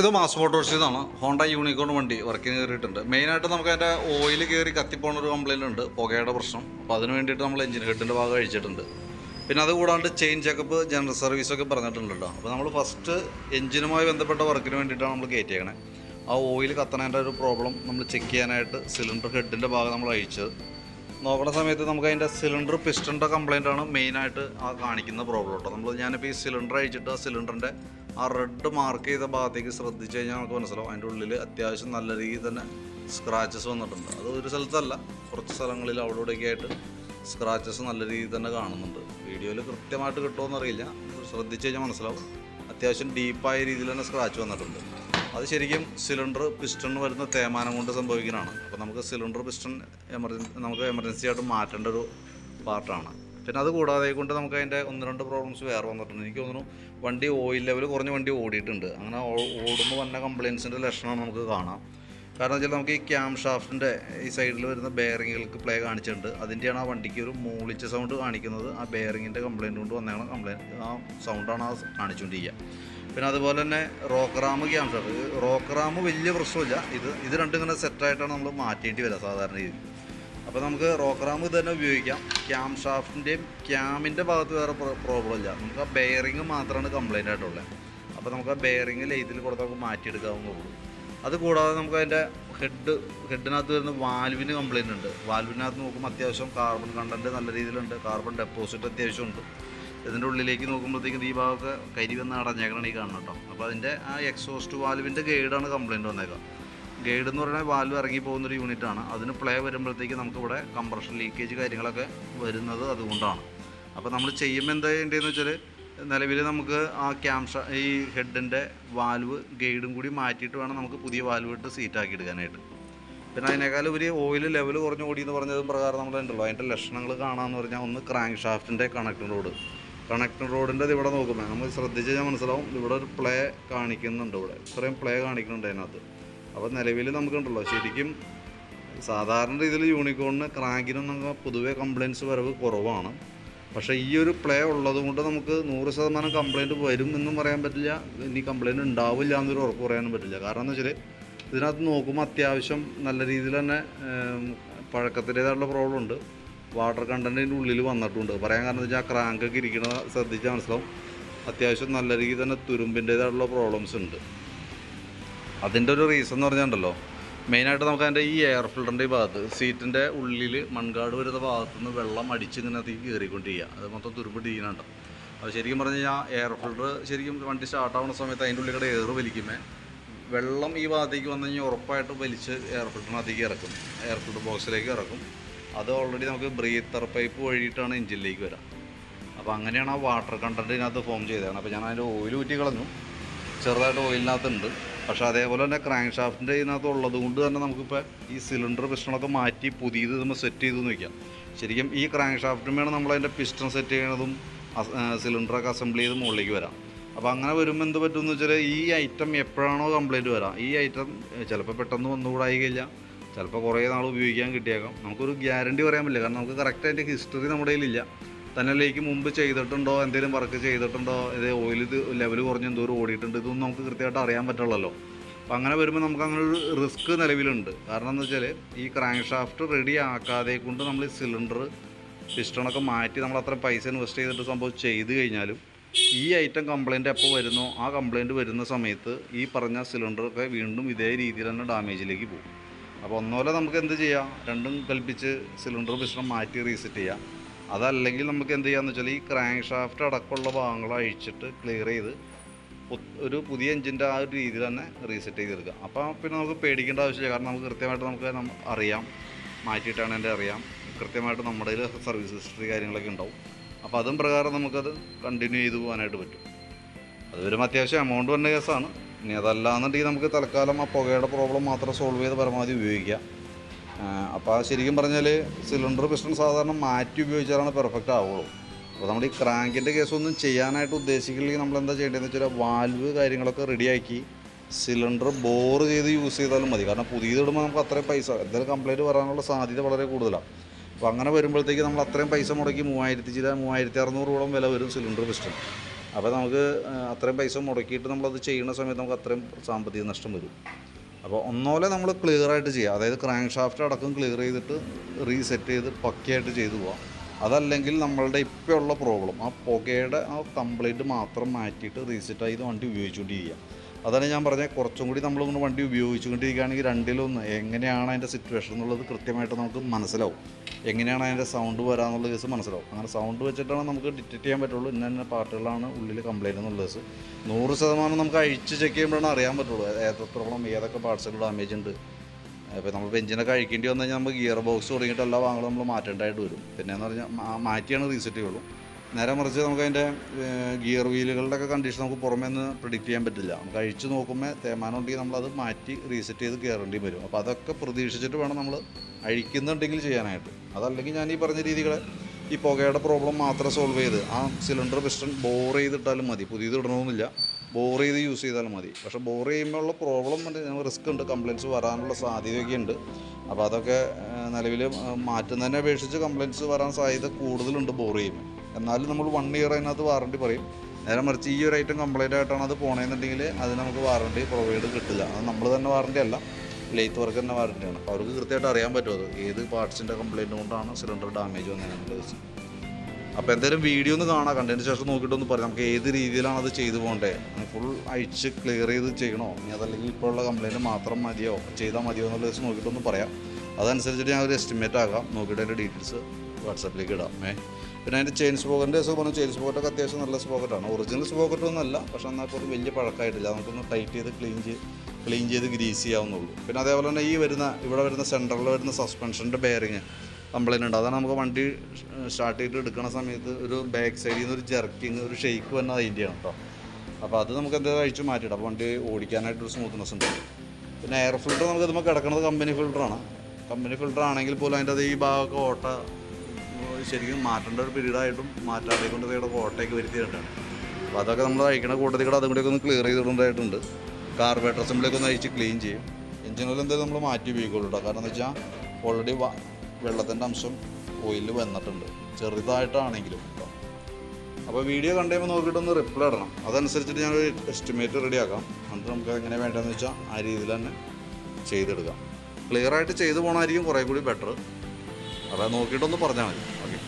ഇത് mass മോട്ടോഴ്സിൽ Honda unicorn വണ്ടി വർക്കിന് കയറിയിട്ടുണ്ട്. മെയിനായിട്ട് നമുക്ക് അതിന്റെ ഓയിൽ കയറി കത്തിപ്പോണ ഒരു കംപ്ലൈന്റ് ഉണ്ട്. പുകയുടെ പ്രശ്നം. അപ്പോൾ അതിന് വേണ്ടിയിട്ട് നമ്മൾ എഞ്ചിൻ ഹെഡിന്റെ ഭാഗം അഴിച്ചിട്ടുണ്ട്. പിന്നെ അത് കൂടാണ്ട് ചെയിൻ ചെക്കപ്പ് ജനറൽ സർവീസൊക്കെ പറഞ്ഞിട്ടുണ്ട് കേട്ടോ അപ്പോൾ നമ്മൾ ഫസ്റ്റ് എഞ്ചിനുമായി ബന്ധപ്പെട്ട വർക്കിന് വേണ്ടിയിട്ടാണ് നമ്മൾ കയറ്റിയേക്കണേ. ആ ഓയിൽ കത്തണേന്റെ ഒരു പ്രോബ്ലം നമ്മൾ ചെക്ക് ചെയ്യാനായിട്ട് സിലിണ്ടർ ഹെഡിന്റെ ഭാഗം നമ്മൾ അഴിച്ചത്. നോക്കുന്ന സമയത്ത് നമുക്ക് അതിന്റെ സിലിണ്ടർ പിസ്റ്റന്റെ കംപ്ലൈന്റ് ആണ് മെയിനായിട്ട് ആ കാണിക്കുന്ന പ്രോബ്ലം കേട്ടോ. നമ്മൾ ഞാനിപ്പോൾ ഈ സിലിണ്ടർ അഴിച്ചിട്ട് ആ സിലിണ്ടറിന്റെ ആ റെഡ് മാർക്ക് ചെയ്ത ഭാഗത്തേക്ക് ശ്രദ്ധിച്ച് കഴിഞ്ഞാൽ നമുക്ക് മനസ്സിലാവും. അതിന്റെ ഉള്ളിൽ അത്യാവശ്യം നല്ല രീതിയിൽ തന്നെ സ്ക്രാച്ചസ് വന്നിട്ടുണ്ട്. അത് ഒരു സ്ഥലത്തല്ല കുറച്ച് സ്ഥലങ്ങളിൽ അവിടെ ഇവിടെയൊക്കെ ആയിട്ട് സ്ക്രാച്ചസ് നല്ല രീതിയിൽ തന്നെ കാണുന്നുണ്ട്. വീഡിയോയിൽ കൃത്യമായിട്ട് കിട്ടുമോ എന്നറിയില്ല. ശ്രദ്ധിച്ച് കഴിഞ്ഞാൽ മനസ്സിലാവും. അത്യാവശ്യം ഡീപ്പായ രീതിയിൽ തന്നെ സ്ക്രാച്ച് വന്നിട്ടുണ്ട്. അത് ശരിക്കും സിലിണ്ടർ പിസ്റ്റൺ വരുന്ന തേമാനം കൊണ്ട് സംഭവിക്കുന്നതാണ്. അപ്പോൾ നമുക്ക് സിലിണ്ടർ പിസ്റ്റൺ എമർജൻസി നമുക്ക് എമർജൻസി ആയിട്ട് മാറ്റേണ്ട ഒരു പാർട്ടാണ്. പിന്നെ അത് കൂടാതെ കൊണ്ട് നമുക്ക് അതിന്റെ ഒന്ന് രണ്ട് പ്രോബ്ലംസ് വേറെ വന്നിട്ടുണ്ട്. എനിക്ക് തോന്നുന്നു വണ്ടി ഓയിൽ ലെവൽ കുറഞ്ഞ വണ്ടി ഓടിയിട്ടുണ്ട്. അങ്ങനെ ഓടുമ്പോൾ വന്ന കംപ്ലയിൻസിന്റെ ലക്ഷണമാണ് നമുക്ക് കാണാം. കാരണം വെച്ചാൽ നമുക്ക് ഈ ക്യാം ഷാഫ്റ്റിന്റെ ഈ സൈഡിൽ വരുന്ന ബെയറിങ്ങുകൾക്ക് പ്ലേ കാണിച്ചിട്ടുണ്ട്. അതിന്റെയാണ് ആ വണ്ടിക്ക് ഒരു മൂളിച്ച സൗണ്ട് കാണിക്കുന്നത്. ആ ബെയറിങ്ങിന്റെ കംപ്ലയിന്റ് കൊണ്ട് വന്നതാണ് കംപ്ലയിന്റ് ആ സൗണ്ടാണ് ആ കാണിച്ചുകൊണ്ടിരിക്കുക പിന്നെ അതുപോലെ തന്നെ റോക്കറാമ് ക്യാം ഷാഫ്റ്റ് റോക്കറാമ് വലിയ പ്രശ്നമില്ല. ഇത് ഇത് രണ്ടും ഇങ്ങനെ സെറ്റായിട്ടാണ് നമ്മൾ മാറ്റേണ്ടി വരിക സാധാരണ രീതിയിൽ. അപ്പോൾ നമുക്ക് റോക്കറാമ് ഇത് തന്നെ ഉപയോഗിക്കാം. ക്യാം ഷാഫ്റ്റിന്റെയും ക്യാമിന്റെ ഭാഗത്ത് വേറെ പ്രോബ്ലം ഇല്ല. നമുക്ക് ആ ബെയറിങ് മാത്രമാണ് കംപ്ലൈന്റ് ആയിട്ടുള്ളത് അപ്പോൾ നമുക്ക് ആ ബെയറിങ് ലെയ്തിൽ കൊടുത്ത് നമുക്ക് മാറ്റിയെടുക്കാവുന്നുള്ളൂ അത് കൂടാതെ നമുക്ക് അതിന്റെ ഹെഡ് ഹെഡിനകത്ത് വരുന്ന വാൽവിന് കംപ്ലൈന്റ് ഉണ്ട്. വാൽവിനകത്ത് നോക്കുമ്പോൾ അത്യാവശ്യം കാർബൺ കണ്ടന്റ് നല്ല രീതിയിലുണ്ട്. കാർബൺ ഡെപ്പോസിറ്റ് അത്യാവശ്യമുണ്ട് ഇതിന്റെ ഉള്ളിലേക്ക് നോക്കുമ്പോഴത്തേക്കും ഈ ഭാഗമൊക്കെ കരി വന്ന് അടഞ്ഞേക്കണം ഈ കാണണം കേട്ടോ. അപ്പോൾ അതിന്റെ ആ എക്സോസ്റ്റ് വാൽവിന്റെ ഗൈഡാണ് കംപ്ലയിന്റ് വന്നേക്കുക. ഗൈഡ് എന്ന് പറഞ്ഞാൽ വാൽവ് ഇറങ്ങി പോകുന്ന ഒരു യൂണിറ്റാണ് അതിന് പ്ലേ വരുമ്പോഴത്തേക്ക് നമുക്കിവിടെ കംപ്രഷൻ ലീക്കേജ് കാര്യങ്ങളൊക്കെ വരുന്നത് അതുകൊണ്ടാണ്. അപ്പോൾ നമ്മൾ ചെയ്യുമ്പോൾ എന്താ ചെയ്യേണ്ടതെന്ന് വെച്ചാൽ നിലവിൽ നമുക്ക് ആ ക്യാംഷ ഈ ഹെഡിന്റെ വാൽവ് ഗൈഡും കൂടി മാറ്റിയിട്ട് വേണം നമുക്ക് പുതിയ വാൽവ് ഇട്ട് സീറ്റാക്കി എടുക്കാനായിട്ട്. പിന്നെ അതിനേക്കാൾ ഒരു ഓയിൽ ലെവൽ കുറഞ്ഞ് ഓടി എന്ന് പറഞ്ഞത് പ്രകാരം നമ്മൾ ഉണ്ടല്ലോ അതിന്റെ ലക്ഷണങ്ങൾ കാണാമെന്ന് പറഞ്ഞാൽ ഒന്ന് ക്രാങ്ക് ഷാഫ്റ്റിന്റെ റോഡ് കണക്റ്റിംഗ് റോഡിന്റെ ഇവിടെ നോക്കുമ്പോൾ നമ്മൾ ശ്രദ്ധിച്ച് കഴിഞ്ഞാൽ മനസ്സിലാവും. ഇവിടെ ഒരു പ്ലേ കാണിക്കുന്നുണ്ട് ഇവിടെ. ഇത്രയും പ്ലേ കാണിക്കുന്നുണ്ട് അതിനകത്ത്. അപ്പോൾ നിലവിൽ നമുക്കുണ്ടല്ലോ. ശരിക്കും സാധാരണ രീതിയിൽ യൂണിക്കോണിന് ക്രാങ്കിനൊന്നും പൊതുവെ കംപ്ലയിൻസ് വരവ് കുറവാണ്. പക്ഷേ ഈ ഒരു പ്ലേ ഉള്ളത് കൊണ്ട് നമുക്ക് നൂറ് ശതമാനം കംപ്ലയിന്റ് വരും എന്നും പറയാൻ പറ്റില്ല. ഇനി കംപ്ലയിന്റ് ഉണ്ടാവില്ല എന്നൊരു ഉറപ്പ് പറയാനും പറ്റില്ല. കാരണം എന്ന് വെച്ചാൽ ഇതിനകത്ത് നോക്കുമ്പോൾ അത്യാവശ്യം നല്ല രീതിയിൽ തന്നെ പഴക്കത്തിന്റേതായിട്ടുള്ള പ്രോബ്ലം ഉണ്ട്. വാട്ടർ കണ്ടന്റിന്റെ ഉള്ളിൽ വന്നിട്ടുണ്ട്. പറയാൻ കാരണം വെച്ചാൽ ആ ക്രാങ്കൊക്കെ ഇരിക്കുന്നത് ശ്രദ്ധിച്ചാൽ മനസ്സിലാവും. അത്യാവശ്യം നല്ല രീതിയിൽ തന്നെ തുരുമ്പിന്റേതായിട്ടുള്ള പ്രോബ്ലംസ് ഉണ്ട്. അതിന്റെ ഒരു റീസൺ എന്ന് പറഞ്ഞാൽ മെയിനായിട്ട് നമുക്ക് അതിന്റെ ഈ എയർ ഫിൽറ്ററിന്റെ ഭാഗത്ത് സീറ്റിന്റെ ഉള്ളിൽ മൺകാട് വരുന്ന ഭാഗത്തു നിന്ന് വെള്ളം അടിച്ച് ഇങ്ങനെ തീ കയറിക്കൊണ്ടിരിക്കുക അത് മൊത്തം തുരുമ്പിടിക്കുന്നുണ്ടോ അത് ശരിക്കും പറഞ്ഞു കഴിഞ്ഞാൽ എയർ ഫിൽറ്റർ ശരിക്കും വണ്ടി സ്റ്റാർട്ട് ആവുന്ന സമയത്ത് അതിന്റെ ഉള്ളിൽ കൂടെ എയർ വലിക്കുമ്പോൾ വെള്ളം ഈ ഭാഗത്തേക്ക് വന്നു കഴിഞ്ഞാൽ ഉറപ്പായിട്ട് വലിച്ച് എയർ ഫിൽറ്ററിനകത്തേക്ക് ഇറക്കും. എയർ ഫിൽറ്റർ ബോക്സിലേക്ക് ഇറക്കും. അത് ഓൾറെഡി നമുക്ക് ബ്രീത്തർ പൈപ്പ് വഴിയിട്ടാണ് എഞ്ചിനിലേക്ക് വരാം. അപ്പോൾ അങ്ങനെയാണ് ആ വാട്ടർ കണ്ടന്റ് ഇതിനകത്ത് ഫോം ചെയ്തതാണ് അപ്പോൾ ഞാൻ അതിന്റെ ഓയിൽ ഊറ്റി കളഞ്ഞു. ചെറുതായിട്ട് ഓയിലിനകത്തുണ്ട് പക്ഷേ അതേപോലെ തന്നെ ക്രാങ്ക് ഷാഫ്റ്റിന്റെ ഇതിനകത്ത് ഉള്ളത് കൊണ്ട് തന്നെ നമുക്കിപ്പോൾ ഈ സിലിണ്ടർ പിസ്റ്റണൊക്കെ മാറ്റി പുതിയത് നമ്മൾ സെറ്റ് ചെയ്ത് നോക്കാം ശരിക്കും ഈ ക്രാങ്ക് ഷാഫ്റ്റിന്മേണ് നമ്മൾ അതിന്റെ പിസ്റ്റൺ സെറ്റ് ചെയ്യണതും സിലിണ്ടറൊക്കെ അസംബിൾ ചെയ്ത് മുകളിലേക്ക് വരാം. അപ്പോൾ അങ്ങനെ വരുമ്പോൾ എന്ത് പറ്റുമെന്ന് വെച്ചാൽ ഈ ഐറ്റം എപ്പോഴാണോ കംപ്ലൈന്റ് വരാം. ഈ ഐറ്റം ചിലപ്പോൾ പെട്ടെന്ന് വന്നുകൂടായി കഴിഞ്ഞാൽ ചിലപ്പോൾ കുറേ നാൾ ഉപയോഗിക്കാൻ കിട്ടിയേക്കാം. നമുക്കൊരു ഗ്യാരണ്ടി പറയാൻ പറ്റില്ല. കാരണം നമുക്ക് കറക്റ്റ് അതിന്റെ ഹിസ്റ്ററി നമ്മുടെ കയ്യിലില്ല. തന്നലേക്ക് മുമ്പ് ചെയ്തിട്ടുണ്ടോ? എന്തെങ്കിലും വർക്ക് ചെയ്തിട്ടുണ്ടോ? ഇത് ഓയിൽ ലെവൽ കുറഞ്ഞ് എന്തോരം ഓടിയിട്ടുണ്ട്. ഇതൊന്നും നമുക്ക് കൃത്യമായിട്ട് അറിയാൻ പറ്റുള്ളല്ലോ. അപ്പോൾ അങ്ങനെ വരുമ്പോൾ നമുക്ക് അങ്ങനെ ഒരു റിസ്ക് നിലവിലുണ്ട്. കാരണം എന്ന് വെച്ചാൽ ഈ ക്രാങ്ക് ഷാഫ്റ്റ് റെഡി ആക്കാതെ കൊണ്ട് നമ്മൾ ഈ സിലിണ്ടർ പിസ്റ്റണൊക്കെ മാറ്റി നമ്മൾ അത്ര പൈസ ഇൻവെസ്റ്റ് ചെയ്തിട്ട് സംഭവം ചെയ്ത് കഴിഞ്ഞാലും ഈ ഐറ്റം കംപ്ലൈന്റ് എപ്പോൾ വരുന്നോ ആ കംപ്ലൈന്റ് വരുന്ന സമയത്ത് ഈ പറഞ്ഞ സിലിണ്ടറൊക്കെ വീണ്ടും ഇതേ രീതിയിൽ തന്നെ ഡാമേജിലേക്ക് പോകും. അപ്പോൾ ഒന്നുപോലെ നമുക്ക് എന്ത് ചെയ്യാം? രണ്ടും കൽപ്പിച്ച് സിലിണ്ടർ മിശ്രം മാറ്റി റീസെറ്റ് ചെയ്യാം. അതല്ലെങ്കിൽ നമുക്ക് എന്ത് ചെയ്യാമെന്ന് വെച്ചാൽ ഈ ക്രാങ്ക് ഷാഫ്റ്റ് അടക്കമുള്ള ഭാഗങ്ങൾ അഴിച്ചിട്ട് ക്ലിയർ ചെയ്ത് ഒരു പുതിയ എഞ്ചിന്റെ ആ ഒരു രീതിയിൽ തന്നെ റീസെറ്റ് ചെയ്തെടുക്കുക അപ്പോൾ പിന്നെ നമുക്ക് പേടിക്കേണ്ട ആവശ്യമില്ല. കാരണം നമുക്ക് കൃത്യമായിട്ട് നമുക്ക് അറിയാം. മാറ്റിയിട്ടാണ് എന്റെ അറിയാം. കൃത്യമായിട്ട് നമ്മുടെ സർവീസ് ഹിസ്റ്ററി കാര്യങ്ങളൊക്കെ ഉണ്ടാവും. അപ്പോൾ അതും പ്രകാരം നമുക്കത് കണ്ടിന്യൂ ചെയ്തു പോകാനായിട്ട് പറ്റും. അതൊരു അത്യാവശ്യം എമൗണ്ട് വന്ന കേസാണ്. ഇനി അതല്ലാന്നുണ്ടെങ്കിൽ നമുക്ക് തൽക്കാലം ആ പുകയുടെ പ്രോബ്ലം മാത്രം സോൾവ് ചെയ്ത് പരമാവധി ഉപയോഗിക്കാം. അപ്പോൾ ശരിക്കും പറഞ്ഞാൽ സിലിണ്ടർ പിസ്റ്റൺ സാധാരണ മാറ്റി ഉപയോഗിച്ചാലാണ് പെർഫെക്റ്റ് ആവുള്ളൂ. അപ്പോൾ നമ്മൾ ഈ ക്രാങ്കിന്റെ കേസൊന്നും ചെയ്യാനായിട്ട് ഉദ്ദേശിക്കില്ലെങ്കിൽ നമ്മൾ എന്താ ചെയ്യേണ്ടതെന്ന് വെച്ചാൽ വാൽവ് കാര്യങ്ങളൊക്കെ റെഡിയാക്കി സിലിണ്ടർ ബോർ ചെയ്ത് യൂസ് ചെയ്താലും മതി. കാരണം പുതിയത് ഇടുമ്പോൾ നമുക്ക് അത്രയും പൈസ എന്തെങ്കിലും കംപ്ലൈന്റ് വരാനുള്ള സാധ്യത വളരെ കൂടുതലാണ്. അപ്പോൾ അങ്ങനെ വരുമ്പോഴത്തേക്ക് നമ്മൾ അത്രയും പൈസ മുടക്കി മൂവായിരത്തി ചില മൂവായിരത്തി അറുന്നൂറോളം വില വരും സിലിണ്ടർ പിസ്റ്റൺ അപ്പോൾ നമുക്ക് അത്രയും പൈസ മുടക്കിയിട്ട് നമ്മളത് ചെയ്യുന്ന സമയത്ത് നമുക്ക് അത്രയും സാമ്പത്തിക നഷ്ടം വരും. അപ്പോൾ ഒന്നോലെ നമ്മൾ ക്ലിയർ ആയിട്ട് ചെയ്യുക അതായത് ക്രാങ്ക് ഷാഫ്റ്റ് അടക്കം ക്ലിയർ ചെയ്തിട്ട് റീസെറ്റ് ചെയ്ത് പക്കയായിട്ട് ചെയ്തു പോവാം. അതല്ലെങ്കിൽ നമ്മളുടെ ഇപ്പോൾ ഉള്ള പ്രോബ്ലം ആ പുകയുടെ ആ കംപ്ലീറ്റ് മാത്രം മാറ്റിയിട്ട് റീസെറ്റ് ചെയ്ത് വണ്ടി ഉപയോഗിച്ചുകൊണ്ടിരിക്കുക അതാണ് ഞാൻ പറഞ്ഞത് കുറച്ചും കൂടി നമ്മളിങ്ങനെ വണ്ടി ഉപയോഗിച്ചുകൊണ്ടിരിക്കുകയാണെങ്കിൽ രണ്ടിലൊന്ന് എങ്ങനെയാണ് അതിന്റെ സിറ്റുവേഷൻ എന്നുള്ളത് കൃത്യമായിട്ട് നമുക്ക് മനസ്സിലാവും. എങ്ങനെയാണ് അതിന്റെ സൗണ്ട് വരാന്നുള്ള കേസ് മനസ്സിലാവും. അങ്ങനെ സൗണ്ട് വെച്ചിട്ടാണ് നമുക്ക് ഡിറ്റക്ട് ചെയ്യാൻ പറ്റുള്ളൂ. ഇന്ന ഇന്ന പാർട്ടുകളാണ് ഉള്ളിൽ കംപ്ലൈന്റ് എന്നുള്ള കേസ് നൂറ് ശതമാനം നമുക്ക് അഴിച്ച് ചെക്ക് ചെയ്യുമ്പോഴാണ് അറിയാൻ പറ്റുള്ളൂ. എത്രത്തോളം ഏതൊക്കെ പാർട്സുകൾ ഡാമേജ് ഉണ്ട്. ഇപ്പോൾ നമ്മൾ ബെഞ്ചിനൊക്കെ അഴിക്കേണ്ടി വന്നു കഴിഞ്ഞാൽ നമ്മൾ ഗിയർ ബോക്സ് തുടങ്ങിയിട്ട് എല്ലാ നമ്മൾ മാറ്റേണ്ടതായിട്ട് വരും. പിന്നെ എന്ന് പറഞ്ഞാൽ മാറ്റിയാണ് റീസെറ്റ് ചെയ്യുള്ളൂ. നേരെ മറിച്ച് നമുക്കതിന്റെ ഗിയർ വീലുകളുടെ ഒക്കെ കണ്ടീഷൻ നമുക്ക് പുറമേ നിന്ന് പ്രിഡിക്റ്റ് ചെയ്യാൻ പറ്റില്ല. നമുക്ക് അഴിച്ചു നോക്കുമ്പോൾ തേമാനം ഉണ്ടെങ്കിൽ നമ്മളത് മാറ്റി റീസെറ്റ് ചെയ്ത് കയറേണ്ടി വരും. അപ്പോൾ അതൊക്കെ പ്രതീക്ഷിച്ചിട്ട് വേണം നമ്മൾ അഴിക്കുന്നുണ്ടെങ്കിൽ ചെയ്യാനായിട്ട്. അതല്ലെങ്കിൽ ഞാൻ ഈ പറഞ്ഞ രീതികളെ ഈ പുകയുടെ പ്രോബ്ലം മാത്രം സോൾവ് ചെയ്ത് ആ സിലിണ്ടർ പിസ്റ്റൺ ബോർ ചെയ്തിട്ടാലും മതി. പുതിയത് ഇടണമെന്നില്ല ബോർ ചെയ്ത് യൂസ് ചെയ്താലും മതി. പക്ഷെ ബോർ ചെയ്യുമ്പോഴുള്ള പ്രോബ്ലം റിസ്ക് ഉണ്ട് കംപ്ലയിൻസ് വരാനുള്ള സാധ്യതയൊക്കെ ഉണ്ട്. അപ്പോൾ അതൊക്കെ നിലവിൽ മാറ്റുന്നതിനെ അപേക്ഷിച്ച് കംപ്ലയിൻസ് വരാൻ സാധ്യത കൂടുതലുണ്ട് ബോർ ചെയ്യുമ്പോൾ. എന്നാലും നമ്മൾ വൺ ഇയർ അതിനകത്ത് വാറണ്ടി പറയും. നേരെ മറിച്ച് ഈ ഒരു ഐറ്റം കംപ്ലൈന്റ് ആയിട്ടാണ് അത് പോണേന്നുണ്ടെങ്കിൽ അത് നമുക്ക് വാറണ്ടി പ്രൊവൈഡ് കിട്ടില്ല. അത് നമ്മൾ തന്നെ വാറണ്ടി അല്ല. ലെയ്ത്ത് വർക്ക് തന്നെ വാറണ്ടിയാണ് അപ്പോൾ അവർക്ക് കൃത്യമായിട്ട് അറിയാൻ പറ്റുമോ അത്. ഏത് പാർട്സിന്റെ കംപ്ലൈന്റ് കൊണ്ടാണ് സിലിണ്ടർ ഡാമേജ് വന്നതെന്നുള്ളത് അപ്പോൾ എന്തായാലും വീഡിയോ ഒന്ന് കാണാം. കണ്ടതിന് ശേഷം നോക്കിയിട്ടൊന്ന് പറയാം. നമുക്ക് ഏത് രീതിയിലാണ് അത് ചെയ്തു പോകേണ്ടത് ഫുൾ അഴിച്ച് ക്ലിയർ ചെയ്ത് ചെയ്യണോ? ഇനി അതല്ലെങ്കിൽ ഇപ്പോഴുള്ള കംപ്ലൈന്റ് മാത്രം മതിയോ? ചെയ്താൽ മതിയോ എന്നുള്ളത് ദിവസം നോക്കിയിട്ടൊന്ന് പറയാം. അതനുസരിച്ചിട്ട് ഞാൻ ഒരു എസ്റ്റിമേറ്റ് ആകാം. നോക്കിയിട്ട് അതിന്റെ ഡീറ്റെയിൽസ് വാട്സാപ്പിലേക്ക് ഇടാം. ഏ? പിന്നെ അതിന്റെ ചെയിൻ സ്പോക്കറ്റിന്റെ കേസ് പറഞ്ഞു ചെയിൻ സ്പോക്കറ്റൊക്കെ അത്യാവശ്യം നല്ല സ്പോക്കറ്റാണ് ഒറിജിനൽ സ്പോക്കറ്റ് ഒന്നുമല്ല പക്ഷെ എന്നാൽ പോലും വലിയ പഴക്കമായിട്ടില്ല. നമുക്കൊന്ന് ടൈറ്റ് ചെയ്ത് ക്ലീൻ ചെയ്ത് ക്ലീൻ ചെയ്ത് ഗ്രീസ് ചെയ്യാവുന്നുള്ളൂ പിന്നെ അതേപോലെ തന്നെ ഈ വരുന്ന ഇവിടെ വരുന്ന സെന്ററിൽ വരുന്ന സസ്പെൻഷന്റെ ബെയറിങ് കംപ്ലൈന്റ് ഉണ്ട്. അതാണ് നമുക്ക് വണ്ടി സ്റ്റാർട്ട് ചെയ്തിട്ട് എടുക്കുന്ന സമയത്ത് ഒരു ബാക്ക് സൈഡിൽ നിന്ന് ഒരു ജെർക്കിങ് ഒരു ഷെയ്ക്ക് വന്നത് അതിന്റെയാണ് കേട്ടോ അപ്പോൾ അത് നമുക്ക് എന്തായാലും അഴിച്ച് മാറ്റിയിടാം. അപ്പോൾ വണ്ടി ഓടിക്കാനായിട്ടൊരു സ്മൂത്ത്നെസ് ഉണ്ട്. പിന്നെ എയർ ഫിൽറ്റർ നമുക്ക് ഇതുമ്പോൾ കിടക്കുന്നത് കമ്പനി ഫിൽറ്ററാണ് കമ്പനി ഫിൽറ്റർ ആണെങ്കിൽ പോലും അതിന്റെ അത് ഈ ഭാഗമൊക്കെ ഓട്ട ശരിക്കും മാറ്റേണ്ട ഒരു പീരീഡായിട്ടും മാറ്റാതെ കൊണ്ട് ഇവിടെ കോട്ടയൊക്കെ വരുത്തിയിട്ടാണ് അപ്പോൾ അതൊക്കെ നമ്മൾ അയക്കണ കൂട്ടത്തിൽ കൂടെ അതും കൂടെയൊക്കെ ഒന്ന് ക്ലിയർ ചെയ്തിട്ടുണ്ടായിട്ടുണ്ട് കാർബേറ്റർ അസംബ്ലിയൊക്കെ ഒന്ന് അയച്ച് ക്ലീൻ ചെയ്യും. ഓയിൽ എന്തായാലും നമ്മൾ മാറ്റി ഉപയോഗിക്കുള്ളൂ കേട്ടോ കാരണം എന്താ വെച്ചാൽ ഓൾറെഡി വെള്ളത്തിന്റെ അംശം ഓയിലിൽ വന്നിട്ടുണ്ട്. ചെറുതായിട്ടാണെങ്കിലും അപ്പോൾ വീഡിയോ കണ്ടു കഴിയുമ്പോൾ നോക്കിയിട്ടൊന്ന് റിപ്ലൈ ഇടണം. അതനുസരിച്ചിട്ട് ഞാനൊരു എസ്റ്റിമേറ്റ് റെഡിയാക്കാം എന്നിട്ട് നമുക്ക് എങ്ങനെ വേണ്ടതെന്ന് വെച്ചാൽ ആ രീതിയിൽ തന്നെ ചെയ്തെടുക്കാം. ക്ലിയർ ആയിട്ട് ചെയ്തു പോകണമായിരിക്കും കുറേ കൂടി ബെറ്റർ അതാ നോക്കിയിട്ടൊന്ന് പറഞ്ഞാൽ മതി. ഓക്കെ.